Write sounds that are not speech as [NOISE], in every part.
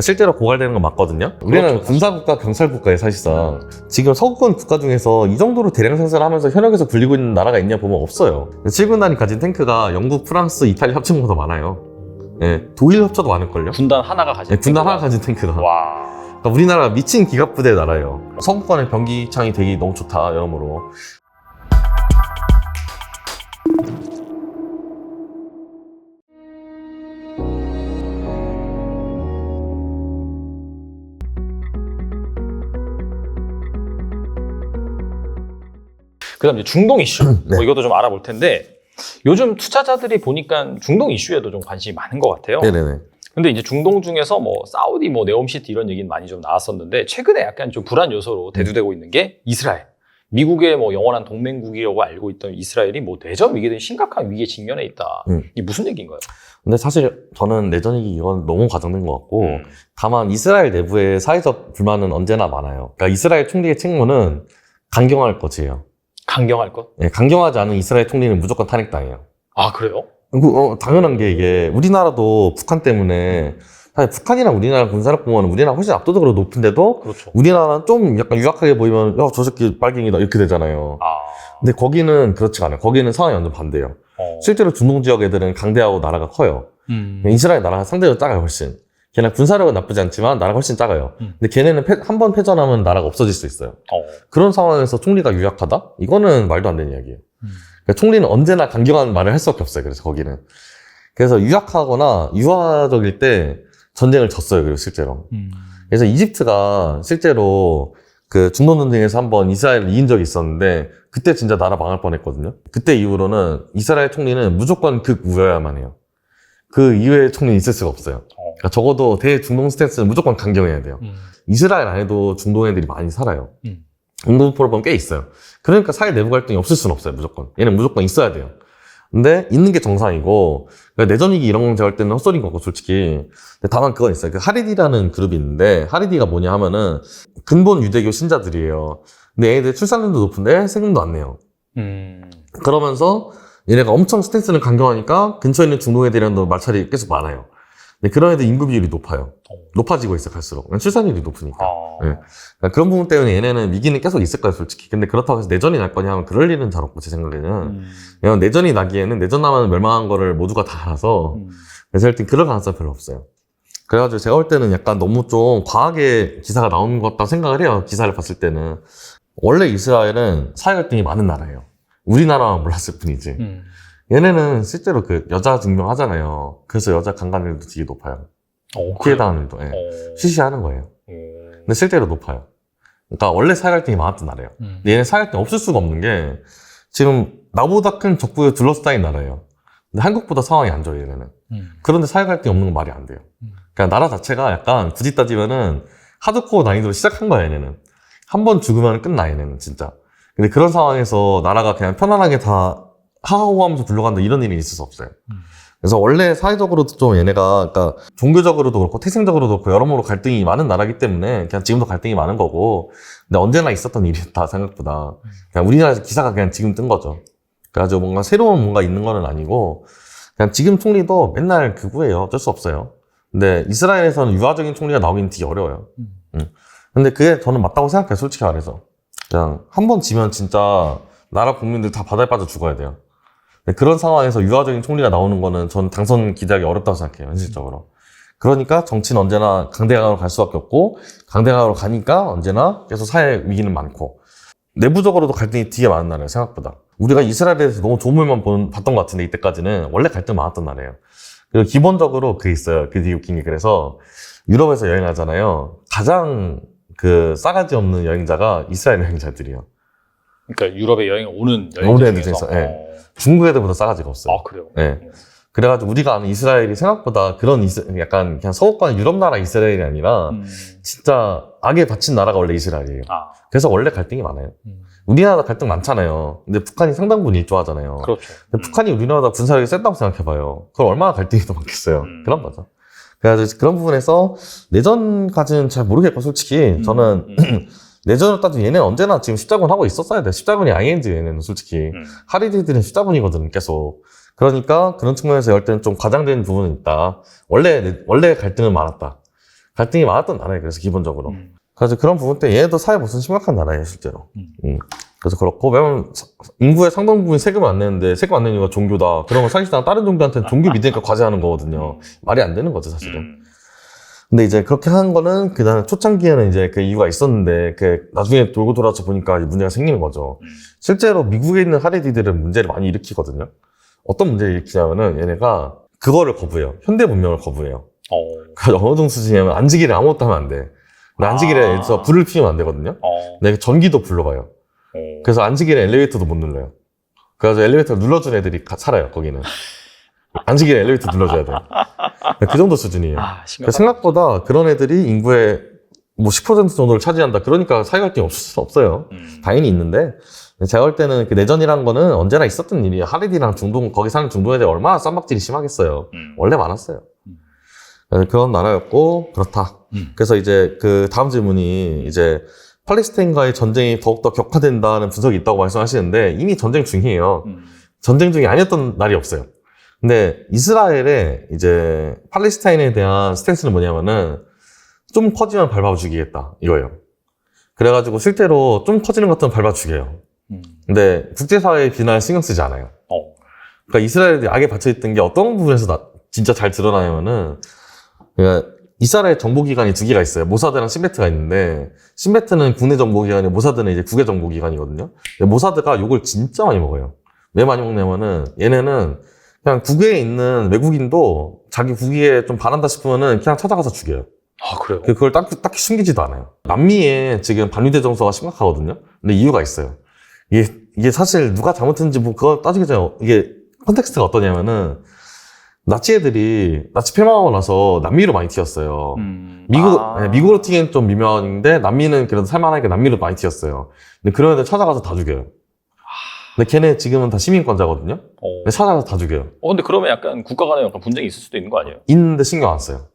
실제로 고갈되는 건 맞거든요. 우리는 그렇죠. 군사국가, 경찰국가에 사실상 지금 서구권 국가 중에서 이 정도로 대량 생산하면서 현역에서 굴리고 있는 나라가 있냐 보면 없어요. 7군단이 가진 탱크가 영국, 프랑스, 이탈리아 합친보다 많아요. 예, 독일 합쳐도 많을걸요? 군단 하나가 가진 예, 군단 탱크가. 하나 가진 탱크가. 와. 그러니까 우리나라 미친 기갑부대 나라예요. 서구권의 병기창이 되게 너무 좋다, 여러모로. 그다음 이제 중동 이슈. 네. 뭐 이것도 좀 알아볼 텐데 요즘 투자자들이 보니까 중동 이슈에도 좀 관심이 많은 것 같아요. 네네네. 근데 이제 중동 중에서 뭐 사우디, 뭐 네옴시티 이런 얘기는 많이 좀 나왔었는데 최근에 약간 좀 불안 요소로 대두되고 있는 게 이스라엘. 미국의 뭐 영원한 동맹국이라고 알고 있던 이스라엘이 뭐 내전 위기 등 심각한 위기에 직면해 있다. 음. 이게 무슨 얘기인가요? 근데 사실 저는 내전이기 이건 너무 과장된 것 같고, 음. 다만 이스라엘 내부의 사회적 불만은 언제나 많아요. 그러니까 이스라엘 총리의 책무는 강경할 것이에요. 강경할 것? 예, 강경하지 않은 이스라엘 총리는 무조건 탄핵당해요. 아 그래요? 그, 어, 당연한 게 이게 우리나라도 북한 때문에 사실 북한이랑 우리나라 군사력 공헌은 우리나라 훨씬 압도적으로 높은데도 그렇죠. 우리나라는 좀 약간 유약하게 보이면 야저 새끼 빨갱이다 이렇게 되잖아요. 아. 근데 거기는 그렇지가 않아요. 거기는 상황이 완전 반대예요. 어. 실제로 중동 지역 애들은 강대하고 나라가 커요. 음. 이스라엘 나라가 상대적으로 작아요 훨씬. 걔네 군사력은 나쁘지 않지만 나라가 훨씬 작아요. 음. 근데 걔네는 한 번 패전하면 나라가 없어질 수 있어요. 어. 그런 상황에서 총리가 유약하다? 이거는 말도 안 되는 이야기예요. 음. 그러니까 총리는 언제나 강경한 말을 할 수밖에 없어요. 그래서 거기는. 그래서 유약하거나 유화적일 때 전쟁을 졌어요. 그리고 실제로. 음. 그래서 이집트가 실제로 그 중동 전쟁에서 한번 이스라엘을 이긴 적이 있었는데 그때 진짜 나라 망할 뻔했거든요. 그때 이후로는 이스라엘 총리는 무조건 극우여야만 해요. 그 이외의 총리는 있을 수가 없어요. 어. 그러니까 적어도 대중동 스탠스는 무조건 강경해야 돼요. 음. 이스라엘 안에도 중동 애들이 많이 살아요. 음. 중동 포로범 꽤 있어요. 그러니까 사회 내부 갈등이 없을 수는 없어요, 무조건. 얘는 무조건 있어야 돼요. 근데 있는 게 정상이고 그러니까 내전 위기 이런 거 제가 할 때는 헛소리인 것 같고 솔직히 근데 다만 그건 있어요. 그 하리디라는 그룹이 있는데 하리디가 뭐냐 하면은 근본 유대교 신자들이에요. 근데 얘네들 출산율도 높은데 세금도 안 내요. 음. 그러면서 얘네가 엄청 스탠스는 강경하니까 근처에 있는 중동 애들이랑도 마찰이 계속 많아요. 근데 그런 애들 인구 비율이 높아요. 어. 높아지고 있어 갈수록 출산율이 높으니까. 아. 네. 그러니까 그런 부분 때문에 얘네는 위기는 계속 있을 거야 솔직히. 근데 그렇다고 해서 내전이 날 거냐 하면 그럴 일은 잘 없고 제 생각에는. 음. 왜냐면 내전이 나기에는 내전 나면 멸망한 거를 모두가 다 알아서 음. 그래서 일단 그럴 가능성이 별로 없어요. 그래가지고 제가 볼 때는 약간 너무 좀 과하게 기사가 나오는 것 같다 생각을 해요. 기사를 봤을 때는. 원래 이스라엘은 사회 갈등이 많은 나라예요. 우리나라만 몰랐을 뿐이지. 음. 얘네는 실제로 그 여자 증명 하잖아요. 그래서 여자 강간율도 되게 높아요. 어, 피해 일도. 예. 어. 시시하는 거예요. 어. 근데 실제로 높아요. 그러니까 원래 사회 갈등이 많았던 나라예요. 음. 근데 얘네 사회 갈등 없을 수가 없는 게 지금 나보다 큰 적국에 둘러싸인 나라예요. 근데 한국보다 상황이 안 좋아요, 얘네는. 음. 그런데 사회 갈등이 없는 건 말이 안 돼요. 음. 그러니까 나라 자체가 약간 굳이 따지면은 하드코어 난이도로 시작한 거야, 얘네는. 한 번 죽으면 끝나, 얘네는 진짜. 근데 그런 상황에서 나라가 그냥 편안하게 다 하하호하면서 굴러간다 이런 일이 있을 수 없어요. 음. 그래서 원래 사회적으로도 좀 얘네가 그러니까 종교적으로도 그렇고 태생적으로도 그렇고 여러모로 갈등이 많은 나라기 때문에 그냥 지금도 갈등이 많은 거고 근데 언제나 있었던 일이다 생각보다 그냥 우리나라에서 기사가 그냥 지금 뜬 거죠. 그래가지고 뭔가 새로운 뭔가 있는 거는 아니고 그냥 지금 총리도 맨날 극우예요. 어쩔 수 없어요. 근데 이스라엘에서는 유화적인 총리가 나오기는 되게 어려워요. 음. 음. 근데 그게 저는 맞다고 생각해요. 솔직히 말해서. 그냥 한 번 지면 진짜 나라 국민들 다 바다에 빠져 죽어야 돼요. 근데 그런 상황에서 유화적인 총리가 나오는 거는 전 당선 기대하기 어렵다고 생각해요. 현실적으로. 그러니까 정치는 언제나 강대강으로 갈 수밖에 없고 강대강으로 가니까 언제나 계속 사회 위기는 많고 내부적으로도 갈등이 되게 많은 나라예요. 생각보다. 우리가 이스라엘에 대해서 너무 좋은 면만 본, 봤던 것 같은데 이때까지는 원래 갈등 많았던 나라예요. 그리고 기본적으로 그게 있어요. 그 되게 웃긴 게 그래서 유럽에서 여행하잖아요. 가장 그 싸가지 없는 여행자가 이스라엘 여행자들이에요. 그러니까 유럽에 여행 오는 오는 여행자 애들 중에서 중에서, 예. 중국 애들보다 싸가지가 없어요. 아 그래요? 예. 그래가지고 우리가 아는 이스라엘이 생각보다 그런 이스, 약간 그냥 서구권 유럽 나라 이스라엘이 아니라 음. 진짜 악에 바친 나라가 원래 이스라엘이에요. 아 그래서 원래 갈등이 많아요. 음. 우리나라 갈등 많잖아요. 근데 북한이 상당 부분 일조하잖아요. 그렇죠. 근데 북한이 우리나라보다 군사력이 센다고 생각해봐요. 그럼 얼마나 갈등이 더 많겠어요. 음. 그런 거죠. 그래가지고 그런 부분에서 내전까지는 잘 모르겠고 솔직히 저는 음. [CLEARS THROAT] 내전을 따지면 얘네는 언제나 지금 십자군 하고 있었어야 돼. 십자군이 ING 얘네는 솔직히. 음. 하리디들은 십자군이거든 계속. 그러니까 그런 측면에서 열 때는 좀 과장된 부분은 있다. 원래 원래 갈등은 많았다. 갈등이 많았던 나라예요. 그래서 기본적으로. 음. 그래서 그런 부분 때문에 얘네도 사회 보수는 심각한 나라예요, 실제로. 음. 음. 그래서 그렇고, 왜냐면 사- 인구의 상당 부분이 세금을 안 내는데 세금 안 내는 이유가 종교다. 그러면 사실상 다른 종교한테는 종교 믿으니까 과제하는 거거든요. 말이 안 되는 거죠, 사실은. 음. 근데 이제 그렇게 한 거는 그다음 초창기에는 이제 그 이유가 있었는데 그 나중에 돌고 돌아서 보니까 이 문제가 생기는 거죠. 음. 실제로 미국에 있는 하레디들은 문제를 많이 일으키거든요. 어떤 문제를 일으키냐면은 얘네가 그거를 거부해요. 현대 문명을 거부해요. 어. 그 어느 정도 수준이냐면 안지기를 아무것도 하면 안 돼. 안지기에서 아. 불을 피우면 안 되거든요. 어. 근데 전기도 불러봐요. 어. 그래서 안지기는 엘리베이터도 못 눌러요. 그래서 엘리베이터를 눌러준 애들이 가- 살아요, 거기는. 안지기는 엘리베이터 눌러줘야 돼. 그 정도 수준이에요. 아, 그 심각하다. 생각보다 그런 애들이 인구의 뭐 10% 정도를 차지한다. 그러니까 사회 갈등이 없을 수 없어요. 음. 당연히 있는데 제가 볼 때는 그 내전이란 거는 언제나 있었던 일이에요. 하레디랑 중동 거기 사는 중동 애들 얼마나 쌈박질이 심하겠어요. 음. 원래 많았어요. 그런 나라였고 그렇다. 음. 그래서 이제 그 다음 질문이 이제 팔레스타인과의 전쟁이 더욱더 격화된다는 분석이 있다고 말씀하시는데 이미 전쟁 중이에요. 음. 전쟁 중이 아니었던 날이 없어요. 근데 이스라엘의 이제 팔레스타인에 대한 스탠스는 뭐냐면은 좀 커지면 밟아 죽이겠다 이거예요. 그래가지고 실제로 좀 커지는 것 같으면 밟아 죽여요. 음. 근데 국제사회의 비난을 신경 쓰지 않아요. 어. 그러니까 이스라엘이 악에 받쳐있던 게 어떤 부분에서 나- 진짜 잘 드러나냐면은 그러니까 이스라엘 정보기관이 두 개가 있어요. 모사드랑 신베트가 있는데 신베트는 국내 정보기관이고 모사드는 이제 국외 정보기관이거든요. 모사드가 욕을 진짜 많이 먹어요. 왜 많이 먹냐면은 얘네는 그냥 국외에 있는 외국인도 자기 국위에 좀 반한다 싶으면은 그냥 찾아가서 죽여요. 아, 그래요? 그걸 딱히, 딱히 숨기지도 않아요. 남미에 지금 반유대 정서가 심각하거든요. 근데 이유가 있어요. 이게, 이게 사실 누가 잘못했는지 뭐 그거 따지기 전에 이게 컨텍스트가 어떠냐면은 나치 애들이 나치 폐망하고 나서 남미로 많이 튀었어요. 음. 미국, 아. 네, 미국으로 튀기는 좀 미묘한데 남미는 그래도 살만하니까 남미로 많이 튀었어요. 근데 그런 애들 찾아가서 다 죽여요. 근데 걔네 지금은 다 시민권자거든요. 어. 근데 찾아가서 다 죽여요. 어, 근데 그러면 약간 국가 간에 약간 분쟁이 있을 수도 있는 거 아니에요? 있는데 신경 안 써요.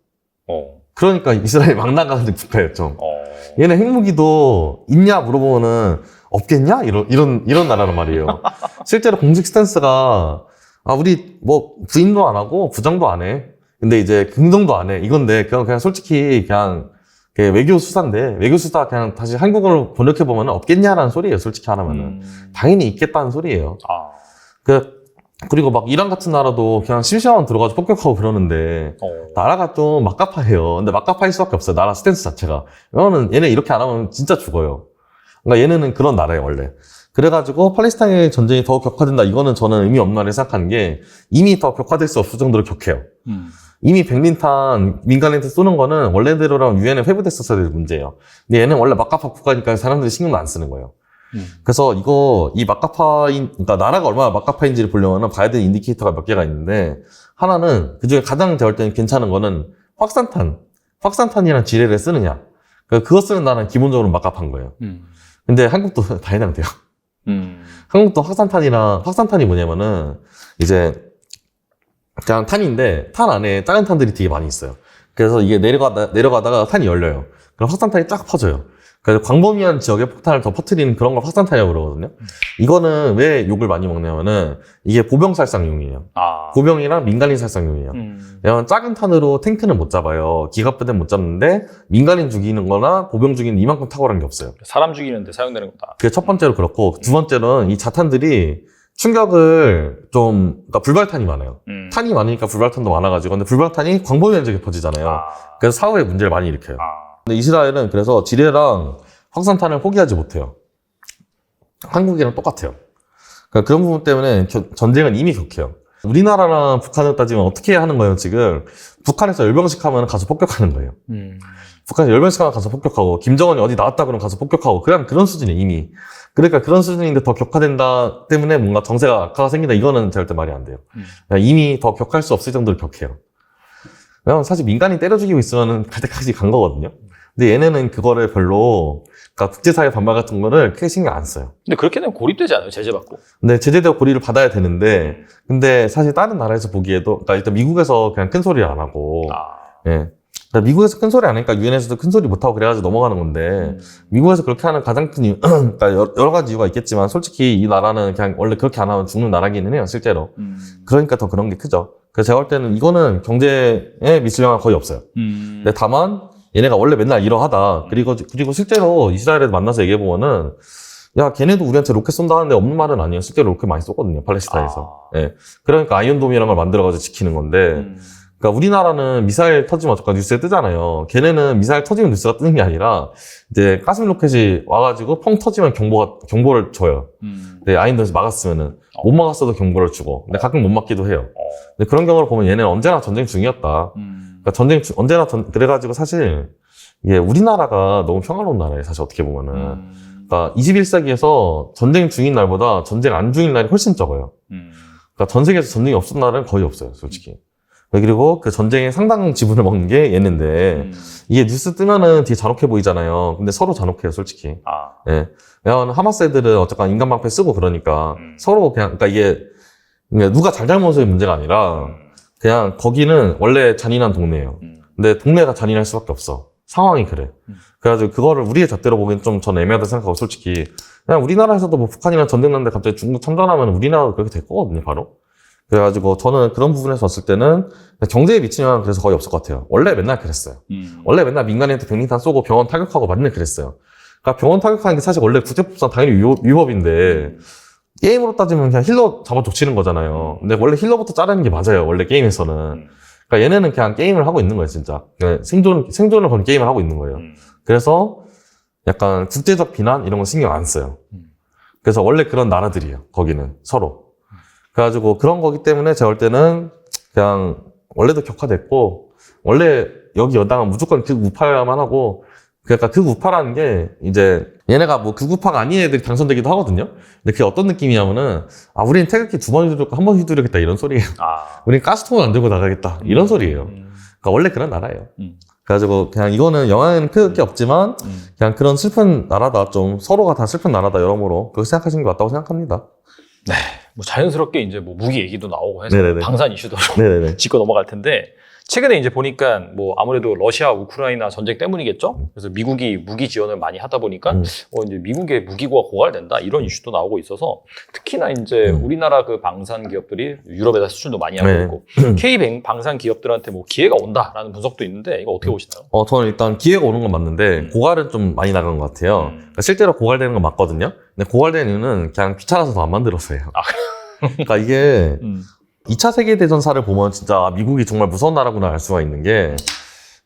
어. 그러니까 이스라엘 막 나가는 국가였죠. 어. 얘네 핵무기도 있냐 물어보면은 없겠냐 이런 이런 이런 나라란 말이에요. [LAUGHS] 실제로 공식 스탠스가 아 우리 뭐 부인도 안 하고 부정도 안 해. 근데 이제 긍정도 안 해. 이건데 그냥 그냥 솔직히 그냥 그 외교 수사인데 외교 수사 그냥 다시 한국어로 번역해 보면은 없겠냐라는 소리예요. 솔직히 하나면은 음. 당연히 있겠다는 소리예요. 아. 그 그리고 막 이란 같은 나라도 그냥 심심하면 들어가서 폭격하고 그러는데 어. 나라가 좀 막가파해요. 근데 막가파일 수밖에 없어요. 나라 스탠스 자체가. 왜냐면 얘네 이렇게 안 하면 진짜 죽어요. 그러니까 얘네는 그런 나라예요, 원래. 그래가지고 팔레스타인의 전쟁이 더 격화된다. 이거는 저는 의미 없는 말을 생각하는 게 이미 더 격화될 수 없을 정도로 격해요. 음. 이미 백린탄, 민간인한테 쏘는 거는 원래대로라면 유엔에 회부됐었어야 될 문제예요. 근데 얘는 원래 막가파 국가니까 사람들이 신경도 안 쓰는 거예요. 음. 그래서 이거 이 막가파인 그러니까 나라가 얼마나 막가파인지를 보려면 봐야 되는 인디케이터가 몇 개가 있는데 하나는 그 중에 가장 제가 볼 때는 괜찮은 거는 확산탄 확산탄이란 지뢰를 쓰느냐 그러니까 그거 쓰는 나라는 기본적으로 막가파인 거예요 음. 근데 한국도 [LAUGHS] 다 해당돼요 음. 한국도 확산탄이랑 확산탄이 뭐냐면은 이제 그냥 탄인데 탄 안에 작은 탄들이 되게 많이 있어요. 그래서 이게 내려가다 내려가다가 탄이 열려요. 그럼 확산탄이 쫙 퍼져요. 그래서 광범위한 지역에 폭탄을 더 퍼뜨리는 그런 걸 확산탄이라고 그러거든요. 이거는 왜 욕을 많이 먹냐면은 이게 보병 살상용이에요. 아. 보병이랑 민간인 살상용이에요. 음. 왜냐면 작은 탄으로 탱크는 못 잡아요. 기갑부대는 못 잡는데 민간인 죽이는 거나 보병 죽이는 이만큼 탁월한 게 없어요. 사람 죽이는데 사용되는 거다. 그게 첫 번째로 그렇고 두 번째로는 이 자탄들이 충격을 좀 그러니까 불발탄이 많아요. 음. 탄이 많으니까 불발탄도 많아가지고 근데 불발탄이 광범위한 지역에 퍼지잖아요. 아. 그래서 사후에 문제를 많이 일으켜요. 아. 근데 이스라엘은 그래서 지뢰랑 확산탄을 포기하지 못해요. 한국이랑 똑같아요. 그러니까 그런 부분 때문에 겨- 전쟁은 이미 격해요. 우리나라랑 북한을 따지면 어떻게 하는 거예요, 지금? 북한에서 열병식 하면 가서 폭격하는 거예요. 음. 북한에서 열병식 하면 가서 폭격하고, 김정은이 어디 나왔다 그러면 가서 폭격하고, 그냥 그런 수준이에요, 이미. 그러니까 그런 수준인데 더 격화된다 때문에 뭔가 정세가 악화가 생긴다, 이거는 절대 말이 안 돼요. 음. 이미 더 격할 수 없을 정도로 격해요. 왜냐면 사실 민간인 때려 죽이고 있으면 갈 때까지 간 거거든요. 근데 얘네는 그거를 별로, 그러니까 국제사회 반발 같은 거를 크게 신경 안 써요. 근데 그렇게 되면 고립되지 않아요? 제재받고. 근데 제재되고 고리를 받아야 되는데, 근데 사실 다른 나라에서 보기에도, 그러니까 일단 미국에서 그냥 큰 소리 안 하고, 아. 예. 미국에서 큰 소리 안 하니까 유엔에서도 큰 소리 못 하고 그래가지고 넘어가는 건데, 음. 미국에서 그렇게 하는 가장 큰 이유, [CLEARS THROAT] 그러니까 여러, 가지 이유가 있겠지만, 솔직히 이 나라는 그냥 원래 그렇게 안 하면 죽는 나라기는 해요, 실제로. 음. 그러니까 더 그런 게 크죠. 그래서 제가 볼 때는 이거는 경제에 미칠 영향 거의 없어요. 음. 근데 다만 얘네가 원래 맨날 이러하다. 그리고 그리고 실제로 이스라엘에 만나서 얘기해 보면은 야 걔네도 우리한테 로켓 쏜다 하는데 없는 말은 아니에요. 실제로 로켓 많이 쏘거든요. 팔레스타인에서. 아. 예. 그러니까 아이언돔이라는 걸 만들어가지고 지키는 건데 음. 그러니까 우리나라는 미사일 터지면 어떡하 뉴스에 뜨잖아요. 걔네는 미사일 터지면 뉴스가 뜨는 게 아니라 이제 가슴 로켓이 와가지고 펑 터지면 경보가 경보를 줘요. 음. 네, 아인도에서 막았으면은 못 막았어도 경보를 주고, 근데 가끔 못 막기도 해요. 어. 근데 그런 경우를 보면 얘네는 언제나 전쟁 중이었다. 음. 그러니까 전쟁 중- 언제나 전, 그래가지고 사실 이게 우리나라가 너무 평화로운 나라예요. 사실 어떻게 보면은. 음. 그러니까 21세기에서 전쟁 중인 날보다 전쟁 안 중인 날이 훨씬 적어요. 음. 그러니까 전 세계에서 전쟁이 없었던 날은 거의 없어요, 솔직히. 그리고 그 전쟁의 상당 지분을 먹는 게 얘네인데 음. 이게 뉴스 뜨면은 되게 잔혹해 보이잖아요. 근데 서로 잔혹해요, 솔직히. 아. 예. 왜냐면 하마스 애들은 어쨌건 인간 방패 쓰고 그러니까 음. 서로 그냥 그러니까 이게 그러니까 누가 잘잘못의 문제가 아니라 음. 그냥 거기는 원래 잔인한 동네예요. 음. 근데 동네가 잔인할 수밖에 없어. 상황이 그래. 음. 그래가지고 그거를 우리의 잣대로 보기엔 좀 전 애매하다 생각하고 솔직히 그냥 우리나라에서도 뭐 북한이랑 전쟁 났는데 갑자기 중국 참전하면 우리나라도 그렇게 될 거거든요, 바로. 그래가지고 저는 그런 부분에서 봤을 때는 경제에 미치는 영향은 그래서 거의 없을 것 같아요. 원래 맨날 그랬어요. 음. 원래 맨날 민간인한테 병리탄 쏘고 병원 타격하고 맨날 그랬어요. 그러니까 병원 타격하는 게 사실 원래 국제법상 당연히 위법, 음. 게임으로 따지면 그냥 힐러 잡아 족치는 거잖아요. 근데 원래 힐러부터 자르는 게 맞아요. 원래 게임에서는. 음. 그러니까 얘네는 그냥 게임을 하고 있는 거예요, 진짜. 생존 생존을 건 게임을 하고 있는 거예요. 음. 그래서 약간 국제적 비난 이런 거 신경 안 써요. 음. 그래서 원래 그런 나라들이에요. 거기는 서로. 그래가지고 그런 거기 때문에 제가 볼 때는 그냥 원래도 격화됐고 원래 여기 여당은 무조건 극우파여야만 하고 그러니까 극우파라는 게 이제 얘네가 뭐 극우파가 아닌 애들이 당선되기도 하거든요. 근데 그게 어떤 느낌이냐면은 아 우리는 태극기 두 번 휘두르고 한 번 휘두르겠다 이런 소리예요. 아. [LAUGHS] 우리는 가스통을 안 들고 나가겠다 이런 소리예요. 음. 그러니까 원래 그런 나라예요. 음. 그래가지고 그냥 이거는 영향은 크게 없지만 음. 그냥 그런 슬픈 나라다 좀 서로가 다 슬픈 나라다 여러모로 그렇게 생각하시는 게 맞다고 생각합니다. 뭐 자연스럽게 이제 뭐 무기 얘기도 나오고 해서 네네네. 방산 이슈도 네네네. [LAUGHS] 짚고 넘어갈 텐데 최근에 이제 보니까 뭐 아무래도 러시아 우크라이나 전쟁 때문이겠죠. 그래서 미국이 무기 지원을 많이 하다 보니까 음. 어 이제 미국의 무기고가 고갈된다 이런 이슈도 나오고 있어서 특히나 이제 음. 우리나라 그 방산 기업들이 유럽에다 수출도 많이 하고 네. 있고 [CLEARS THROAT] K 방산 기업들한테 뭐 기회가 온다라는 분석도 있는데 이거 어떻게 보시나요? 어, 저는 일단 기회가 오는 건 맞는데 음. 고갈은 좀 많이 나간 것 같아요. 음. 그러니까 실제로 고갈되는 건 맞거든요. 근데 고갈되는 이유는 그냥 귀찮아서 더 안 만들었어요. 아, [LAUGHS] 그러니까 이게 음. 2차 세계대전사를 보면 진짜 미국이 정말 무서운 나라구나 알 수가 있는 게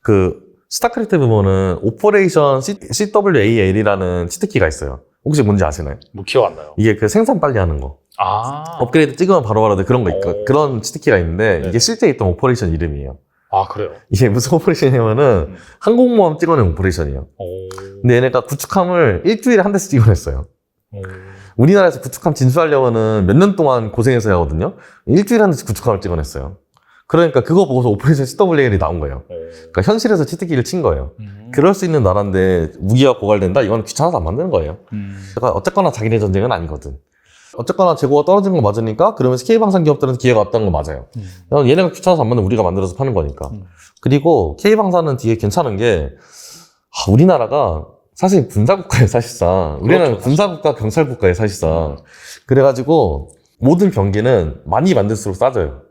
그 스타크래프트 보면은 오퍼레이션 CWAL이라는 치트키가 있어요. 혹시 뭔지 아시나요? 뭐 기억 안 나요. 이게 그 생산 빨리 하는 거. 아, 업그레이드 찍으면 바로바로 돼. 그런 거 있고 오. 그런 치트키가 있는데 네. 이게 실제 있던 오퍼레이션 이름이에요. 아 그래요. 이게 무슨 오퍼레이션이냐면은 음. 항공모함 찍어낸 오퍼레이션이에요. 오. 근데 얘네가 구축함을 일주일에 한 대씩 찍어냈어요. 오. 우리나라에서 구축함 진수하려면은 몇 년 동안 고생해서 하거든요. 일주일에 한 대씩 구축함을 찍어냈어요. 그러니까 그거 보고서 오퍼레이션 CWL이 나온 거예요. 오. 그러니까 현실에서 치트키를 친 거예요. 음. 그럴 수 있는 나라인데 무기가 고갈된다? 이건 귀찮아서 안 만드는 거예요. 음. 그러니까 어쨌거나 자기네 전쟁은 아니거든. 어쨌거나 재고가 떨어진 거 맞으니까 그러면서 K방산 기업들은 기회가 왔다는 거 맞아요. 음. 얘네가 귀찮아서 안 만든 우리가 만들어서 파는 거니까. 음. 그리고 K방산은 뒤에 괜찮은 게 아, 우리나라가 사실 군사국가예요 사실상. 우리는 그렇죠, 군사국가 경찰국가예요 사실상. 그래가지고 모든 경기는 많이 만들수록 싸져요.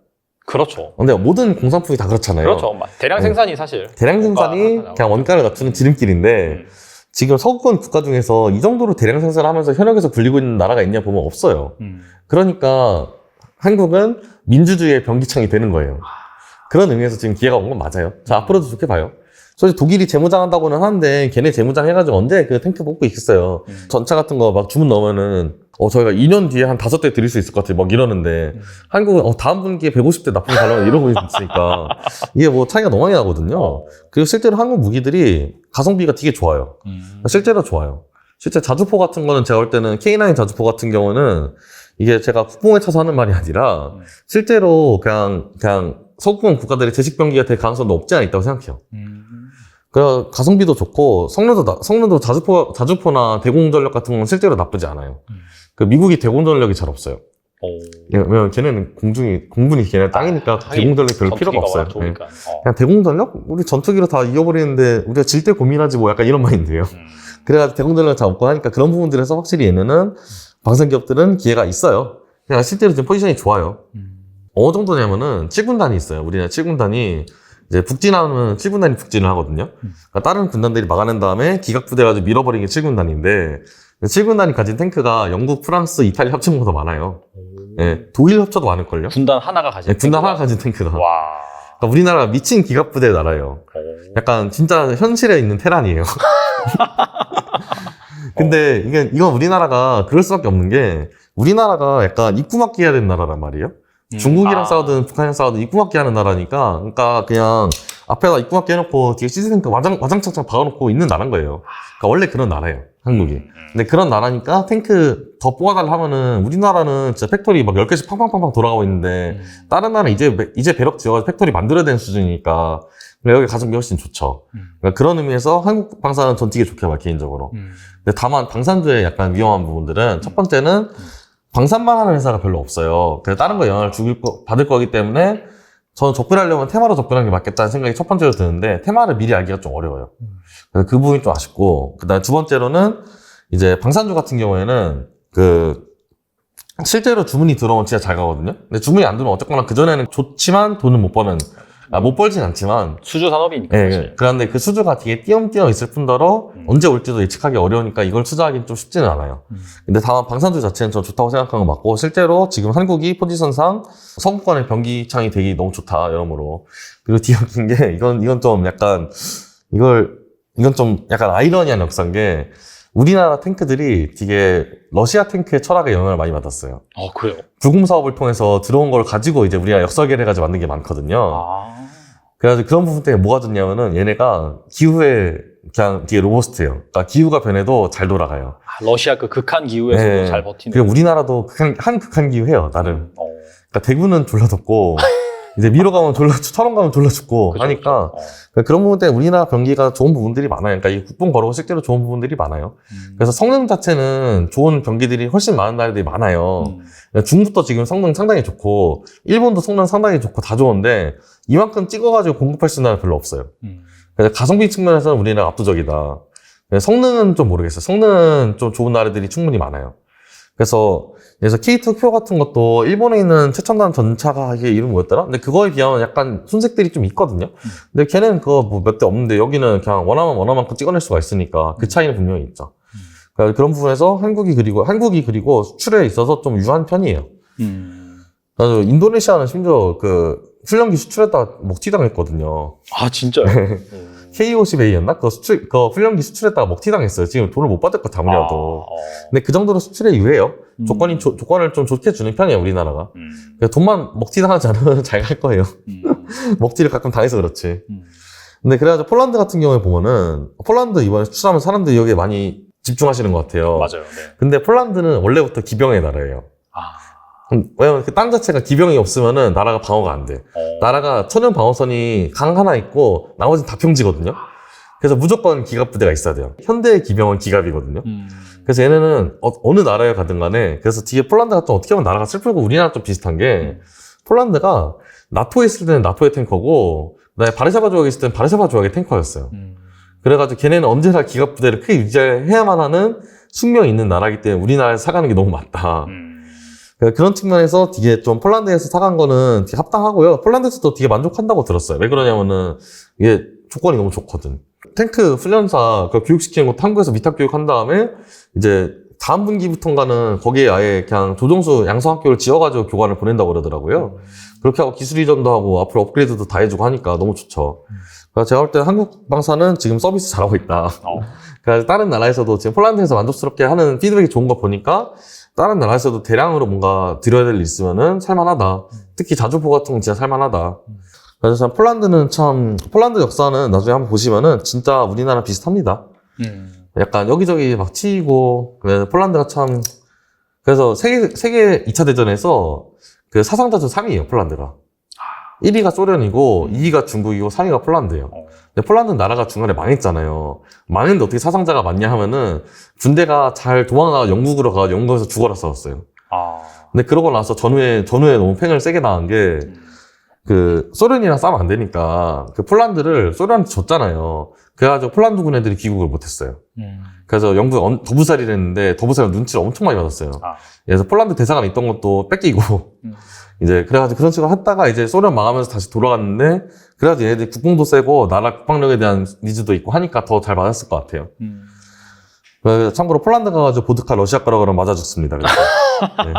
그렇죠. 근데 모든 공산품이 다 그렇잖아요. 그렇죠. 막 대량 네. 생산이 사실 대량 생산이 그냥 원가를 낮추는 지름길인데 음. 지금 서구권 국가 중에서 이 정도로 대량 생산하면서 현역에서 불리고 있는 나라가 있냐 보면 없어요. 음. 그러니까 한국은 민주주의의 변기창이 되는 거예요. 그런 의미에서 지금 기회가 온 건 맞아요. 자, 앞으로도 좋게 봐요. 솔직히 독일이 재무장 한다고는 하는데 걔네 재무장 해가지고 언제 그 탱크 뽑고 있겠어요. 음. 전차 같은 거 막 주문 넣으면은 어 저희가 2년 뒤에 한 다섯 대 드릴 수 있을 것 같아요. 막 이러는데 음. 한국은 어 다음 분기에 150대 납품 달라고 이러고 있으니까 이게 뭐 차이가 너무 많이 나거든요. 어. 그리고 실제로 한국 무기들이 가성비가 되게 좋아요. 음. 실제로 좋아요. 실제 자주포 같은 거는 제가 볼 때는 K9 자주포 같은 경우는 이게 제가 국뽕에 차서 하는 말이 아니라 음. 실제로 그냥 그냥 서구권 국가들의 제식 병기가 될 가능성도 없지 않아 있다고 생각해요. 음. 그 가성비도 좋고 성능도 나- 성능도 자주포 자주포나 대공전력 같은 건 실제로 나쁘지 않아요. 음. 그 미국이 대공전력이 잘 없어요. 오. 왜냐면 걔네는 공중이 공군이 걔네 땅이니까 아, 대공전력 별로 필요가 없어요. 좋으니까. 어. 그냥 대공전력 우리 전투기로 다 이겨버리는데 우리가 질 때 고민하지 뭐 약간 이런 마인드예요. 음. 그래가지고 대공전력 잘 없고 하니까 그런 부분들에서 확실히 얘네는 방산 기업들은 기회가 있어요. 그냥 실제로 지금 포지션이 좋아요. 음. 어느 정도냐면은 7군단이 있어요. 우리나라 7군단이 이제 북진하면 7군단이 북진을 하거든요. 음. 그러니까 다른 군단들이 막아낸 다음에 기갑부대 가지고 밀어버린 게 7군단인데 7군단이 가진 탱크가 영국, 프랑스, 이탈리아 합친 것보다 많아요. 예, 독일 합쳐도 많을걸요? 군단 하나가 가진 예, 군단 하나 가진 탱크가. 와. 그러니까 우리나라가 미친 기갑부대 나라예요. 오. 약간 진짜 현실에 있는 테란이에요. [LAUGHS] 근데 이게 이건 우리나라가 그럴 수밖에 없는 게 우리나라가 약간 입구 막기 해야 되는 나라란 말이에요. 음. 중국이랑 아. 싸우든 북한이랑 싸우든 입구막기 하는 나라니까 그러니까 그냥 앞에다 입구막기 해놓고 뒤에 시즈탱크 와장, 와장창창 박아놓고 있는 나라인 거예요. 그러니까 원래 그런 나라예요. 한국이. 음. 근데 그런 나라니까 탱크 더 뽑아달라 하면은 우리나라는 진짜 팩토리 막 10개씩 팡팡팡팡 돌아가고 있는데 음. 다른 나라는 이제, 이제 배럭 지어가지고 팩토리 만들어야 되는 수준이니까 여기 가성비 훨씬 좋죠. 음. 그러니까 그런 의미에서 한국 방사는 전 되게 좋게 봐, 개인적으로. 음. 근데 다만 방산주의 약간 위험한 부분들은 첫 번째는 방산만 하는 회사가 별로 없어요. 그래서 다른 거 영향을 주길 거, 받을 거기 때문에 저는 접근하려면 테마로 접근하는 게 맞겠다는 생각이 첫 번째로 드는데 테마를 미리 알기가 좀 어려워요. 음. 그래서 그 부분이 좀 아쉽고 그다음 두 번째로는 이제 방산주 같은 경우에는 그 실제로 주문이 들어오면 진짜 잘 가거든요. 근데 주문이 안 들어오면 어쨌거나 그 전에는 좋지만 돈은 못 버는 아, 못 벌진 않지만 수주 산업이니까 예, 사실. 예. 그런데 그 수주가 뒤에 띄엄띄엄 있을 뿐더러 음. 언제 올지도 예측하기 어려우니까 이걸 투자하기는 좀 쉽지는 않아요. 음. 근데 다만 방산주 자체는 전 좋다고 생각하는 거 맞고 실제로 지금 한국이 포지션상 서구권의 변기창이 되게 너무 좋다 여러모로 그리고 웃긴 게 이건 이건 좀 약간 이걸 이건 좀 약간 아이러니한 역사인 게 우리나라 탱크들이 되게 러시아 탱크의 철학에 영향을 많이 받았어요. 어 그래요. 불금 사업을 통해서 들어온 걸 가지고 이제 우리가 역설계를 해가지고 만든 게 많거든요. 아. 그래가지고 그런 부분 때문에 뭐가 좋냐면은 얘네가 기후에 그냥 되게 로버스트해요. 그러니까 기후가 변해도 잘 돌아가요. 아, 러시아 그 극한 기후에서도 네. 잘 버티는. 그리고 우리나라도 극한, 한 극한 기후해요, 나름. 어. 그러니까 대구는 졸라 덥고, [LAUGHS] 이제 미로 가면 졸라, 춥- 철원 가면 졸라 춥고 그죠, 하니까 그죠. 어. 그런 부분 때문에 우리나라 변기가 좋은 부분들이 많아요. 그러니까 이 국뽕 거르고 실제로 좋은 부분들이 많아요. 음. 그래서 성능 자체는 좋은 변기들이 훨씬 많은 나라들이 많아요. 음. 그러니까 중국도 지금 성능 상당히 좋고, 일본도 성능 상당히 좋고 다 좋은데, 이만큼 찍어가지고 공급할 수 있는 나라 별로 없어요. 음. 그래서 가성비 측면에서는 우리나라 가 압도적이다. 성능은 좀 모르겠어요. 성능은 좀 좋은 나라들이 충분히 많아요. 그래서 그래서 K2표 같은 것도 일본에 있는 최첨단 전차가 이게 이름 뭐였더라? 근데 그거에 비하면 약간 손색들이 좀 있거든요. 근데 걔는 그거 뭐 몇 대 없는데 여기는 그냥 원하면 원하만큼 찍어낼 수가 있으니까 그 차이는 분명히 있죠. 그러니까 그런 부분에서 한국이 그리고 한국이 그리고 수출에 있어서 좀 유한 편이에요. 음. 그래서 인도네시아는 심지어 그 훈련기 수출했다가 먹튀 당했거든요. 아 진짜요? [LAUGHS] 음. K50A였나? 그 수출, 그 훈련기 수출했다가 먹튀 당했어요. 지금 돈을 못 받을 것 같아, 아무래도. 아, 어. 근데 그 정도로 수출에 유해요. 음. 조건이, 조, 조건을 좀 좋게 주는 편이에요, 우리나라가. 음. 그러니까 돈만 먹튀 당하지 않으면 [LAUGHS] 잘 갈 거예요. 음. [LAUGHS] 먹튀를 가끔 당해서 그렇지. 음. 근데 그래가지고 폴란드 같은 경우에 보면은, 폴란드 이번에 수출하면 사람들이 여기에 많이 집중하시는 것 같아요. 맞아요. 네. 근데 폴란드는 원래부터 기병의 나라예요. 아. 음, 왜냐면 그땅 자체가 기병이 없으면은 나라가 방어가 안 돼. 어. 나라가 천연 방어선이 강 하나 있고 나머지는 다 평지거든요. 그래서 무조건 기갑 부대가 있어야 돼요. 현대 기병은 기갑이거든요. 음. 그래서 얘네는 어, 느 나라에 가든 간에 그래서 뒤에 폴란드가 좀 어떻게 보면 나라가 슬프고 우리나라 좀 비슷한 게 폴란드가 나토에 있을 때는 나토의 탱커고 그다음에 바르샤바 조약에 있을 때는 바르샤바 조약의 탱커였어요. 음. 그래가지고 걔네는 언제나 기갑 부대를 크게 유지해야만 하는 숙명이 있는 나라이기 때문에 우리나라에서 사가는 게 너무 맞다. 음. 그러니까 그런 측면에서 되게 좀 폴란드에서 사간 거는 되게 합당하고요. 폴란드에서도 되게 만족한다고 들었어요. 왜 그러냐면은 이게 조건이 너무 좋거든. 탱크 훈련사 그 교육시키는 것도 한국에서 미탁 교육한 다음에 이제 다음 분기부터인가는 거기에 아예 그냥 조종수 양성학교를 지어가지고 교관을 보낸다고 그러더라고요. 그렇게 하고 기술 이전도 하고 앞으로 업그레이드도 다 해주고 하니까 너무 좋죠. 제가 볼 때 한국 방사는 지금 서비스 잘하고 있다. 어. [LAUGHS] 그래서 다른 나라에서도 지금 폴란드에서 만족스럽게 하는 피드백이 좋은 거 보니까 다른 나라에서도 대량으로 뭔가 드려야 될 일 있으면은 살만하다. 특히 자주포 같은 건 진짜 살만하다. 그래서 참 폴란드는 참 폴란드 역사는 나중에 한번 보시면은 진짜 우리나라 비슷합니다. 음. 약간 여기저기 막 치이고 그래서 폴란드가 참 그래서 세계 세계 2차 대전에서 그 사상자 수 3위예요 폴란드가 1위가 소련이고 2위가 중국이고 3위가 폴란드예요. 어. 근데 폴란드 나라가 중간에 망했잖아요. 망했는데 어떻게 사상자가 많냐 하면은 군대가 잘 도망가 영국으로 가 영국에서 죽어라 싸웠어요. 아. 근데 그러고 나서 전후에 전후에 너무 팽을 세게 당한 게 그 소련이랑 싸우면 안 되니까 그 폴란드를 소련한테 줬잖아요. 그래가지고 폴란드 군 애들이 귀국을 못했어요. 음. 그래서 영국에 언- 더부살이를 했는데 더부살은 눈치를 엄청 많이 받았어요. 아. 그래서 폴란드 대사관 있던 것도 뺏기고 음. 이제 그래가지고 그런 식으로 했다가 이제 소련 망하면서 다시 돌아갔는데 그래가지고 얘네들이 국공도 세고 나라 국방력에 대한 니즈도 있고 하니까 더 잘 맞았을 것 같아요. 그 참고로 폴란드 가가지고 보드카 러시아 거라 그러면 맞아 죽습니다. 그래서. [LAUGHS] 네.